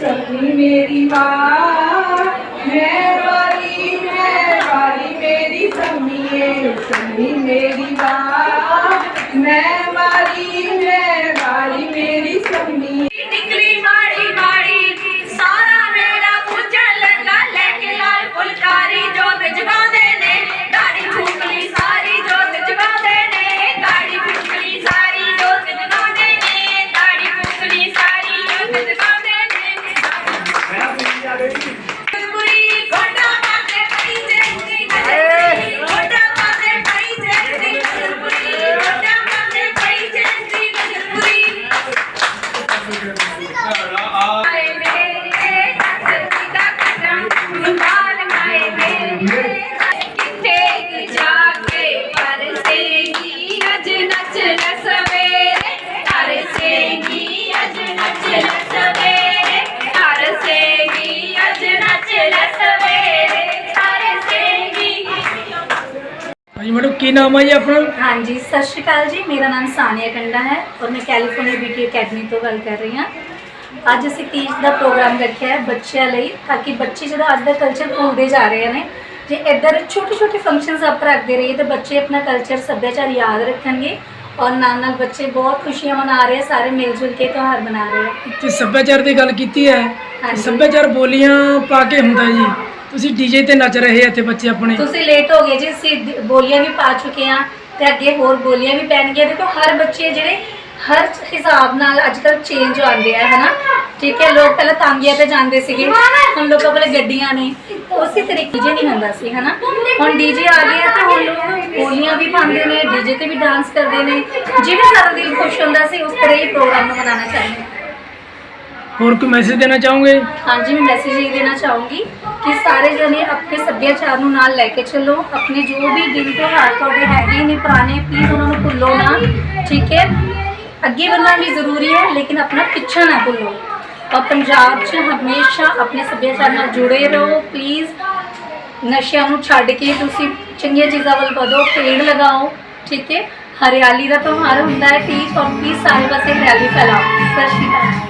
ਚੰਨੀ ਮੇਰੀ ਮਾਂ ਹਾਂਜੀ ਮੈਡਮ ਕੀ ਨਾਮ ਹੈ ਜੀ ਆਪਣਾ? ਹਾਂਜੀ ਸਤਿ ਸ਼੍ਰੀ ਅਕਾਲ ਜੀ। ਮੇਰਾ ਨਾਮ ਸਾਨੀਆ ਕੰਡਾ ਹੈ ਔਰ ਮੈਂ ਕੈਲੀਫੋਰਨੀਆ ਬਿਊਟੀ ਅਕੈਡਮੀ ਤੋਂ ਗੱਲ ਕਰ ਰਹੀ ਹਾਂ। ਅੱਜ ਅਸੀਂ ਤੀਜ ਦਾ ਪ੍ਰੋਗਰਾਮ ਰੱਖਿਆ ਹੈ ਬੱਚਿਆਂ ਲਈ ਤਾਂ ਕਿ ਬੱਚੇ ਜਿਹੜਾ ਅੱਜ ਦਾ ਕਲਚਰ ਭੁੱਲਦੇ ਜਾ ਰਹੇ ਨੇ ਜੇ ਇੱਧਰ ਛੋਟੇ ਛੋਟੇ ਫੰਕਸ਼ਨਸ ਆਪ ਰੱਖਦੇ ਰਹੀਏ ਤਾਂ ਬੱਚੇ ਆਪਣਾ ਕਲਚਰ ਸੱਭਿਆਚਾਰ ਯਾਦ ਰੱਖਣਗੇ ਔਰ ਨਾਲ ਨਾਲ ਬੱਚੇ ਬਹੁਤ ਖੁਸ਼ੀਆਂ ਮਨਾ ਰਹੇ ਆ ਸਾਰੇ ਮਿਲ ਜੁਲ ਕੇ ਤਿਉਹਾਰ ਮਨਾ ਰਹੇ ਆ। ਤੇ ਸੱਭਿਆਚਾਰ ਦੀ ਗੱਲ ਕੀਤੀ ਹੈ ਹਾਂਜੀ। ਸੱਭਿਆਚਾਰ ਬੋਲੀਆਂ ਪਾ ਕੇ ਹੁੰਦਾ ਜੀ। ਤੁਸੀਂ ਡੀਜੇ ਤੇ ਨੱਚ ਰਹੇ ਆ ਇੱਥੇ ਬੱਚੇ ਆਪਣੇ। ਤੁਸੀਂ ਲੇਟ ਹੋ ਗਏ ਜੀ, ਅਸੀਂ ਦ- ਬੋਲੀਆਂ ਵੀ ਪਾ ਚੁੱਕੇ ਹਾਂ ਤੇ ਅੱਗੇ ਹੋਰ ਬੋਲੀਆਂ ਵੀ ਪੈਣਗੀਆਂ। ਦੇਖੋ, ਹਰ ਬੱਚੇ ਜਿਹੜੇ ਹਰ ਹਿਸਾਬ ਨਾਲ ਅੱਜ ਕੱਲ੍ਹ ਚੇਂਜ ਆਉਂਦੇ ਆ, ਹਨਾ? ਠੀਕ ਹੈ, ਲੋਕ ਪਹਿਲਾਂ ਤਾਂਗੀਆਂ ਤੇ ਜਾਂਦੇ ਸੀਗੇ। ਹੁਣ ਲੋਕਾਂ ਕੋਲ ਗੱਡੀਆਂ ਨੇ। ਉਸੇ ਤਰੀਕੇ ਜੇ ਨਹੀਂ ਹੁੰਦਾ ਸੀ, ਹਨਾ? ਹੁਣ ਡੀਜੇ ਆ ਗਏ ਆ ਤਾਂ ਹੁਣ ਲੋਕ ਬੋਲੀਆਂ ਵੀ ਪਾਉਂਦੇ ਨੇ ਡੀਜੇ ਤੇ ਵੀ ਡਾਂਸ ਕਰਦੇ ਨੇ। ਜਿਵੇਂ ਸਾਡਾ ਦਿਲ ਖੁਸ਼ ਹੁੰਦਾ ਸੀ, ਉਸ ਤਰ੍ਹਾਂ ਹੀ ਪ੍ਰੋਗਰਾਮ ਨੂੰ ਮਨਾਉਣਾ ਚਾਹੀਦਾ ਹੋਰ ਕੋਈ ਮੈਸੇਜ ਦੇਣਾ ਚਾਹੋਗੇ? ਹਾਂਜੀ, ਮੈਂ ਮੈਸੇਜ ਇਹ ਦੇਣਾ ਚਾਹੂੰਗੀ ਕਿ ਸਾਰੇ ਜਣੇ ਆਪਣੇ ਸੱਭਿਆਚਾਰ ਨੂੰ ਨਾਲ ਲੈ ਕੇ ਚੱਲੋ। ਆਪਣੇ ਜੋ ਵੀ ਦਿਨ ਤਿਉਹਾਰ ਤੁਹਾਡੇ ਹੈਗੇ ਨੇ, ਪੁਰਾਣੇ ਪਲੀਜ਼ ਉਹਨਾਂ ਨੂੰ ਭੁੱਲੋ ਨਾ। ਠੀਕ ਹੈ? ਅੱਗੇ ਵਧਣਾ ਵੀ ਜ਼ਰੂਰੀ ਹੈ, ਲੇਕਿਨ ਆਪਣਾ ਪਿੱਛਾ ਨਾ ਭੁੱਲੋ। ਔਰ ਪੰਜਾਬ 'ਚ ਹਮੇਸ਼ਾ ਆਪਣੇ ਸੱਭਿਆਚਾਰ ਨਾਲ ਜੁੜੇ ਰਹੋ। ਪਲੀਜ਼ ਨਸ਼ਿਆਂ ਨੂੰ ਛੱਡ ਕੇ ਤੁਸੀਂ ਚੰਗੀਆਂ ਚੀਜ਼ਾਂ ਵੱਲ ਵਧੋ, ਪੇੜ ਲਗਾਓ। ਠੀਕ ਹੈ? ਹਰਿਆਲੀ ਦਾ ਤਿਉਹਾਰ ਹੁੰਦਾ ਹੈ ਪਲੀਜ਼ ਔਰ ਪਲੀਜ਼ ਸਾਰੇ ਪਾਸੇ ਹਰਿਆਲੀ ਫੈਲਾਓ। ਸਤਿ ਸ਼੍ਰੀ ਅਕਾਲ।